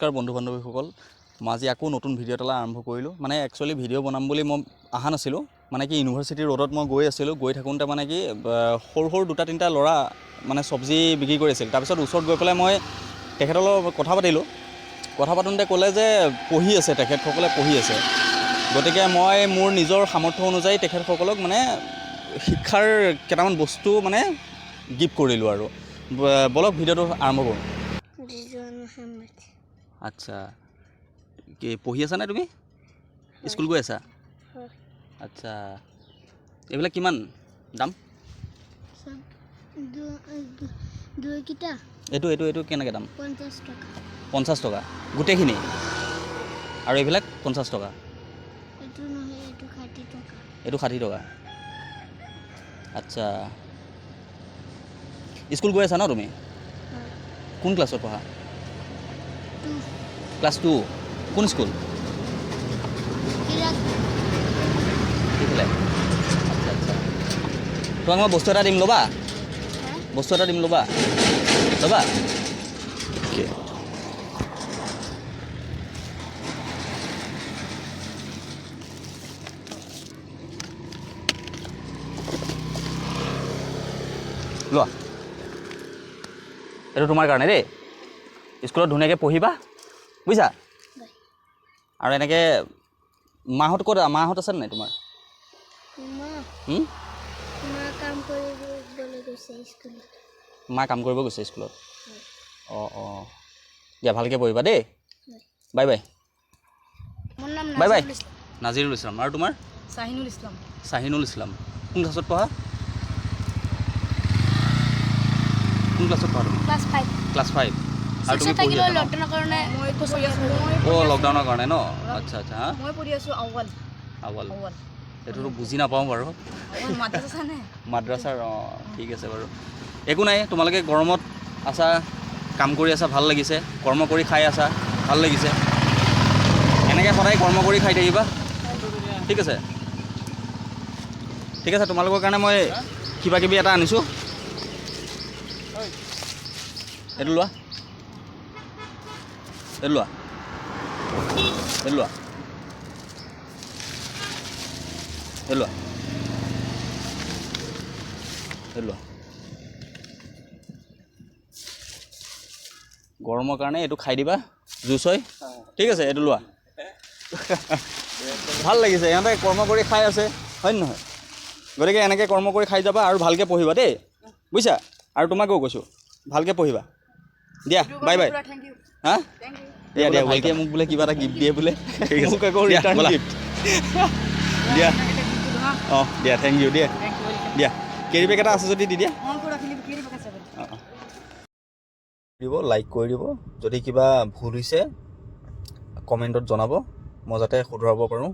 নমস্কাৰ বন্ধু বান্ধৱীসকল মই আজি আকৌ নতুন ভিডিঅ' এটা আৰম্ভ কৰিলোঁ। মানে একচুৱেলি ভিডিঅ' বনাম বুলি মই অহা নাছিলোঁ। মানে কি ইউনিভাৰ্চিটি ৰোডত মই গৈ আছিলোঁ। গৈ থাকোঁতে মানে কি সৰু সৰু দুটা তিনিটা ল'ৰা মানে চব্জি বিক্ৰী কৰি আছিল তাৰপিছত ওচৰত গৈ পেলাই মই তেখেতৰ লগত কথা পাতিলোঁ। কথা পাতোঁতে ক'লে যে পঢ়ি আছে তেখেতসকলে পঢ়ি আছে। গতিকে মই মোৰ নিজৰ সামৰ্থ্য অনুযায়ী তেখেতসকলক মানে শিক্ষাৰ কেইটামান বস্তু মানে গিফ্ট কৰিলোঁ আৰু। ব'লক ভিডিঅ'টো আৰম্ভ কৰোঁ। আচ্ছা। কি পঢ়ি আছানে তুমি? স্কুল গৈ আছা? আচ্ছা। এইবিলাক কিমান দাম? এইটো এইটো এইটো কেনেকৈ দাম? পঞ্চাছ টকা। গোটেইখিনি? আৰু এইবিলাক পঞ্চাছ টকা? এইটো ষাঠি টকা। আচ্ছা। স্কুল গৈ আছা ন তুমি? কোন ক্লাছত পঢ়া? টু ক্লাছ টু কোন স্কুল আচ্ছা আচ্ছা। তোমাক মই বস্তু এটা দিম ল'বা? হ্যাঁ? বস্তু এটা দিম ল'বা? ল'বা? অ'কে লোৱা এইটো তোমাৰ কাৰণে দেই স্কুলত ধুনীয়াকৈ পঢ়িবা বুজিছা। আৰু এনেকৈ মাহঁত ক'ত মাহঁত আছে নাই তোমাৰ? মা। কাম কৰিবলৈ গৈছে স্কুলত। কৰিব গৈছে স্কুলত? অঁ অঁ। দিয়া ভালকৈ পঢ়িবা দেই। Bye bye. Bye bye. Nazirul Islam. আৰু তোমাৰ? চাহিনুল ইছলাম। চাহিনুল ইছলাম। কোন ক্লাছত পঢ়া? কোন ক্লাছত পঢ়া তুমি? Class five. Class five. আৰু তুমি পঢ়ি আছা লকডাউনৰ কাৰণে মই পঢ়ি আছোঁ। মই লকডাউনৰ কাৰণে ন? আচ্ছা আচ্ছা হা? মই পঢ়ি আছোঁ আউৱাল। আৱল আউৱাল। বুজি নাপাওঁ বাৰু। মাদ্ৰাছাৰ অঁ ঠিক আছে বাৰু। একো নাই তোমালোকে গৰমত আছা কাম কৰি আছা ভালো লাগিছে। কৰ্ম কৰি খাই আছা ভালো লাগিছে। এনেকৈ সদায় কৰ্ম কৰি খাই থাকিবা। ঠিক আছে। ঠিক আছে তোমালোকৰ কাৰণে মই কিবা কিবি এটা আনিছোঁ। এইটো লোৱা। এইটো লোৱা এইটো লোৱা এইটো লোৱা এইটো লোৱা গৰমৰ কাৰণে এইটো খাই দিবা জুচ হয় ঠিক আছে এইটো লোৱা। ভাল লাগিছে ইহঁতে কৰ্ম কৰি খাই আছে হয় নহয়? গতিকে এনেকৈ কৰ্ম কৰি খাই যাবা আৰু ভালকৈ পঢ়িবা দেই। বুজিছা আৰু তোমাকো কৈছোঁ ভালকৈ পঢ়িবা। দিয়া বাই বাই হা? দিয়া দিয়া ভাইটিয়ে মোক বোলে কিবা এটা গিফ্ট দিয়ে বোলে। মোক আকৌ ৰিটাৰ্ণ গিফ্ট দিয়া। অঁ দিয়া থেংক ইউ দিয়া। দিয়া। কেৰি বেগ এটা আছে যদি দি দিয়া। দিব লাইক কৰি দিব। যদি কিবা ভুল হৈছে কমেণ্টত জনাব। মই যাতে শুধৰাব পাৰোঁ।